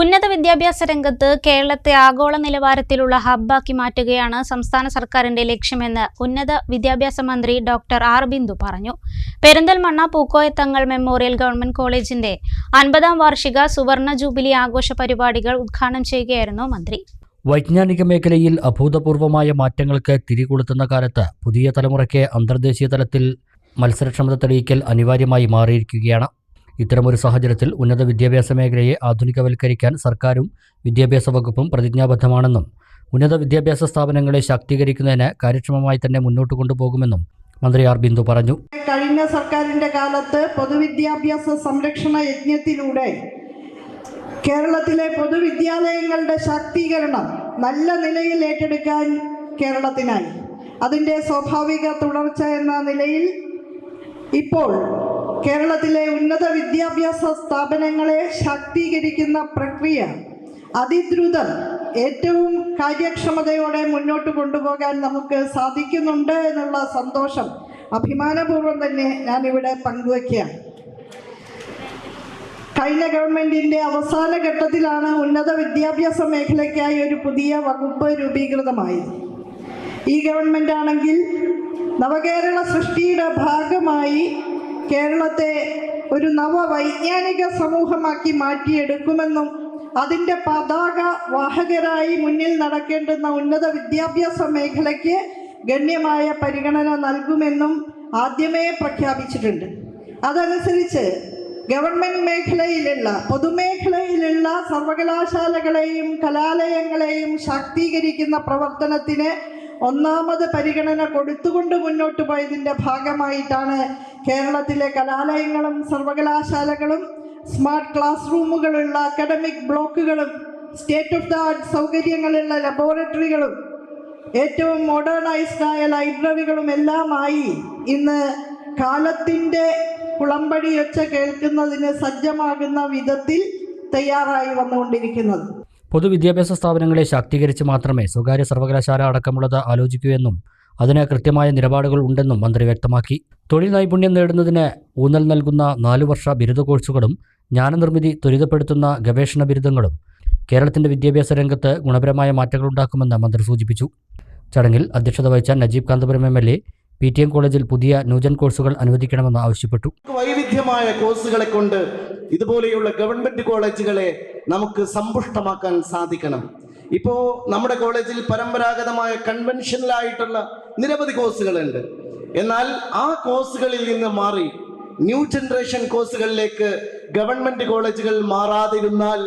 ഉന്നത വിദ്യാഭ്യാസ രംഗത്ത് കേരളത്തെ ആഗോള നിലവാരത്തിലുള്ള ഹബ്ബാക്കി മാറ്റുകയാണ് സംസ്ഥാന സർക്കാരിന്റെ ലക്ഷ്യമെന്ന് ഉന്നത വിദ്യാഭ്യാസ മന്ത്രി ഡോക്ടർ ആർ ബിന്ദു പറഞ്ഞു. പെരിന്തൽമണ്ണ പൂക്കോയത്തങ്ങൾ മെമ്മോറിയൽ ഗവൺമെന്റ് കോളേജിന്റെ അൻപതാം വാർഷിക സുവർണ ജൂബിലി ആഘോഷ പരിപാടികൾ ഉദ്ഘാടനം ചെയ്യുകയായിരുന്നു മന്ത്രി. വൈജ്ഞാനിക മേഖലയിൽ അഭൂതപൂർവമായ മാറ്റങ്ങൾക്ക് തിരികൊളുത്തുന്ന കാലത്ത് പുതിയ തലമുറയ്ക്ക് അന്തർദേശീയ തലത്തിൽ മത്സരക്ഷമത തെളിയിക്കൽ അനിവാര്യമായി മാറിയിരിക്കുകയാണ്. ഇത്തരമൊരു സാഹചര്യത്തിൽ ഉന്നത വിദ്യാഭ്യാസ മേഖലയെ ആധുനികവൽക്കരിക്കാൻ സർക്കാരും വിദ്യാഭ്യാസ വകുപ്പും പ്രതിജ്ഞാബദ്ധമാണെന്നും ഉന്നത വിദ്യാഭ്യാസ സ്ഥാപനങ്ങളെ ശാക്തീകരിക്കുന്നതിന് കാര്യക്ഷമമായി തന്നെ മുന്നോട്ട് കൊണ്ടുപോകുമെന്നും മന്ത്രി ആർ ബിന്ദു പറഞ്ഞു. കഴിഞ്ഞ സർക്കാരിന്റെ കാലത്ത് പൊതുവിദ്യാഭ്യാസ സംരക്ഷണ യജ്ഞത്തിലൂടെ കേരളത്തിലെ പൊതുവിദ്യാലയങ്ങളുടെ ശാക്തീകരണം നല്ല നിലയിൽ ഏറ്റെടുക്കാൻ കേരളത്തിനായി. അതിന്റെ സ്വാഭാവിക തുടർച്ച എന്ന നിലയിൽ ഇപ്പോൾ കേരളത്തിലെ ഉന്നത വിദ്യാഭ്യാസ സ്ഥാപനങ്ങളെ ശാക്തീകരിക്കുന്ന പ്രക്രിയ അതിദ്രുതം ഏറ്റവും കാര്യക്ഷമതയോടെ മുന്നോട്ട് കൊണ്ടുപോകാൻ നമുക്ക് സാധിക്കുന്നുണ്ട് എന്നുള്ള സന്തോഷം അഭിമാനപൂർവം തന്നെ ഞാനിവിടെ പങ്കുവയ്ക്കുകയാണ്. കഴിഞ്ഞ ഗവൺമെന്റിന്റെ അവസാന ഘട്ടത്തിലാണ് ഉന്നത വിദ്യാഭ്യാസ മേഖലയ്ക്കായി ഒരു പുതിയ വകുപ്പ് രൂപീകൃതമായത് ഈ ഗവൺമെന്റ് ആണെങ്കിൽ നവകേരള സൃഷ്ടിയുടെ ഭാഗമായി കേരളത്തെ ഒരു നവവൈജ്ഞാനിക സമൂഹമാക്കി മാറ്റിയെടുക്കുമെന്നും അതിന്റെ പതാക വാഹകരായി മുന്നിൽ നടക്കേണ്ടുന്ന ഉന്നത വിദ്യാഭ്യാസ മേഖലയ്ക്ക് ഗണ്യമായ പരിഗണന നൽകുമെന്നും ആദ്യമേ പ്രഖ്യാപിച്ചിട്ടുണ്ട്. അതനുസരിച്ച് ഗവൺമെന്റ് മേഖലയിലുള്ള പൊതുമേഖലയിലുള്ള സർവകലാശാലകളെയും കലാലയങ്ങളെയും ശാക്തീകരിക്കുന്ന പ്രവർത്തനത്തിന് ഒന്നാമത് പരിഗണന കൊടുത്തുകൊണ്ട് മുന്നോട്ട് പോയതിന്റെ ഭാഗമായിട്ടാണ് കേരളത്തിലെ കലാലയങ്ങളും സർവകലാശാലകളും സ്മാർട്ട് ക്ലാസ് റൂമുകളുള്ള അക്കാഡമിക് ബ്ലോക്കുകളും സ്റ്റേറ്റ് ഓഫ് ദ ആർട്ട് സൗകര്യങ്ങളുള്ള ലബോറട്ടറികളും ഏറ്റവും മോഡേണൈസ്ഡ് ആയ ലൈബ്രറികളും എല്ലാമായി ഇന്ന് കാലത്തിന്റെ കുളമ്പടിയൊച്ച കേൾക്കുന്നതിന് സജ്ജമാകുന്ന വിധത്തിൽ തയ്യാറായി വന്നുകൊണ്ടിരിക്കുന്നത്. പൊതുവിദ്യാഭ്യാസ സ്ഥാപനങ്ങളെ ശാക്തീകരിച്ച് മാത്രമേ സ്വകാര്യ സർവകലാശാല അടക്കമുള്ളത് ആലോചിക്കൂ എന്നും അതിന് കൃത്യമായ നിലപാടുകൾ ഉണ്ടെന്നും മന്ത്രി വ്യക്തമാക്കി. തൊഴിൽ നൈപുണ്യം നേടുന്നതിന് ഊന്നൽ നൽകുന്ന നാലു വർഷ ബിരുദ കോഴ്സുകളും ജ്ഞാനനിർമ്മിതി ത്വരിതപ്പെടുത്തുന്ന ഗവേഷണ ബിരുദങ്ങളും കേരളത്തിന്റെ വിദ്യാഭ്യാസ രംഗത്ത് ഗുണപരമായ മാറ്റങ്ങൾ മാറ്റങ്ങളുണ്ടാക്കുമെന്ന് മന്ത്രി സൂചിപ്പിച്ചു. ചടങ്ങിൽ അധ്യക്ഷത വഹിച്ച Najeeb Kanthapuram M L A P T M കോളേജിൽ പുതിയ ന്യൂജൻ കോഴ്സുകൾ അനുവദിക്കണമെന്ന് ആവശ്യപ്പെട്ടു. വൈവിധ്യമായ കോഴ്സുകളെ കൊണ്ട് ഇതുപോലെയുള്ള ഗവൺമെന്റ് കോളേജുകളെ നമുക്ക് സമ്പുഷ്ടമാക്കാൻ സാധിക്കണം. ഇപ്പോ നമ്മുടെ കോളേജിൽ പരമ്പരാഗതമായ കൺവെൻഷനലായിട്ടുള്ള നിരവധി കോഴ്സുകളുണ്ട്. എന്നാൽ ആ കോഴ്സുകളിൽ നിന്ന് മാറി ന്യൂ ജനറേഷൻ കോഴ്സുകളിലേക്ക് ഗവൺമെന്റ് കോളേജുകൾ മാറാതിരുന്നാൽ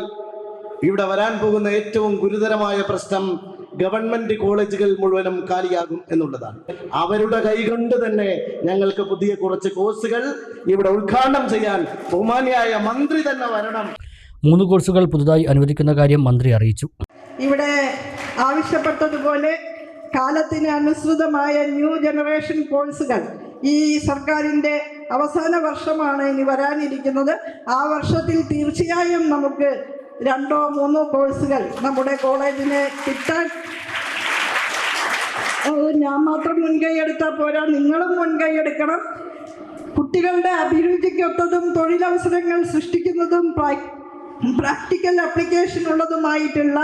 ഇവിടെ വരാൻ പോകുന്ന ഏറ്റവും ഗുരുതരമായ പ്രശ്നം ഗവൺമെന്റ് കോളേജുകൾ മുഴുവനും കാലിയാകും എന്നുള്ളതാണ്. അവരുടെ കൈകൊണ്ട് തന്നെ ഞങ്ങൾക്ക് പുതിയ കുറച്ച് കോഴ്സുകൾ ഇവിടെ ഉദ്ഘാടനം ചെയ്യാൻ ബഹുമാനിയായ മന്ത്രി തന്നെ വരണം. മൂന്ന് കോഴ്സുകൾ പുതുതായി അനുവദിക്കുന്ന കാര്യം മന്ത്രി അറിയിച്ചു. ഇവിടെ ആവശ്യപ്പെട്ടതുപോലെ കാലത്തിന് അനുസൃതമായ ന്യൂ ജനറേഷൻ കോഴ്സുകൾ ഈ സർക്കാരിന്റെ അവസാന വർഷമാണ് ഇനി വരാനിരിക്കുന്നത്. ആ വർഷത്തിൽ തീർച്ചയായും നമുക്ക് രണ്ടോ മൂന്നോ കോഴ്സുകൾ നമ്മുടെ കോളേജിന് കിട്ടാൻ. ഞാൻ മാത്രം മുൻകൈ എടുത്താൽ പോരാ. നിങ്ങളും മുൻകൈ എടുക്കണം. കുട്ടികളുടെ അഭിരുചിക്കൊത്തതും തൊഴിലവസരങ്ങൾ സൃഷ്ടിക്കുന്നതും പ്രാക്ടിക്കൽ ആപ്ലിക്കേഷൻ ഉള്ളതുമായിട്ടുള്ള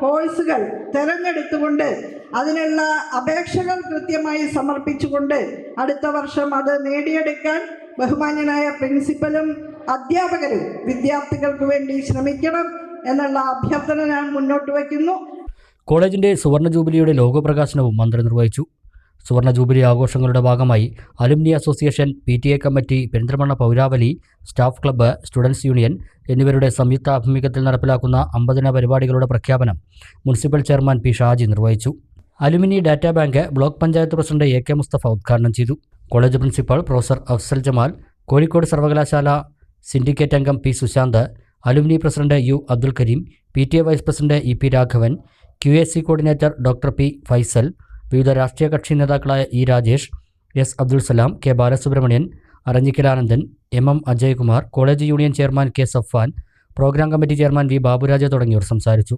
കോഴ്സുകൾ തിരഞ്ഞെടുത്തുകൊണ്ട് അതിനുള്ള അപേക്ഷകൾ കൃത്യമായി സമർപ്പിച്ചുകൊണ്ട് അടുത്ത വർഷം അത് നേടിയെടുക്കാൻ ബഹുമാന്യനായ പ്രിൻസിപ്പലും അധ്യാപകരും വിദ്യാർത്ഥികൾക്ക് വേണ്ടി ശ്രമിക്കണം എന്നുള്ള അഭ്യർത്ഥന ഞാൻ മുന്നോട്ട് വയ്ക്കുന്നു. കോളേജിന്റെ സുവർണ ജൂബിലിയുടെ ലോഗോ പ്രകാശനവും മന്ത്രി നിർവഹിച്ചു. സുവർണ ജൂബിലി ആഘോഷങ്ങളുടെ ഭാഗമായി alumni association P T A committee Perinthalmanna പൗരാവലി staff club students union എന്നിവരുടെ സംയുക്ത ആഭിമുഖ്യത്തിൽ നടപ്പിലാക്കുന്ന അമ്പതിന പരിപാടികളുടെ പ്രഖ്യാപനം മുനിസിപ്പൽ ചെയർമാൻ പി ഷാജി നിർവഹിച്ചു. Alumni data bank block panchayat president A K Mustafa ഉദ്ഘാടനം ചെയ്തു. College principal professor Afsal Jamal Kozhikode സർവകലാശാല സിൻഡിക്കേറ്റ് അംഗം P Sushant alumni president U Abdul Kareem P T A vice president E P Raghavan Q S C coordinator doctor P Faisal വിവിധ രാഷ്ട്രീയ കക്ഷി നേതാക്കളായ E Rajesh S Abdul Salam K Balasubramanian Aranjikkalanandan M M Ajaykumar college union chairman K Safan program committee chairman V Baburaja തുടങ്ങിയവർ സംസാരിച്ചു.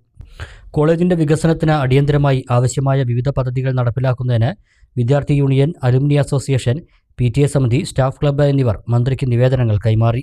കോളേജിന്റെ വികസനത്തിന് അടിയന്തരമായി ആവശ്യമായ വിവിധ പദ്ധതികൾ നടപ്പിലാക്കുന്നതിന് വിദ്യാർത്ഥി യൂണിയൻ അലുമിനി അസോസിയേഷൻ പി സമിതി സ്റ്റാഫ് ക്ലബ്ബ് എന്നിവർ മന്ത്രിക്ക് നിവേദനങ്ങൾ കൈമാറി.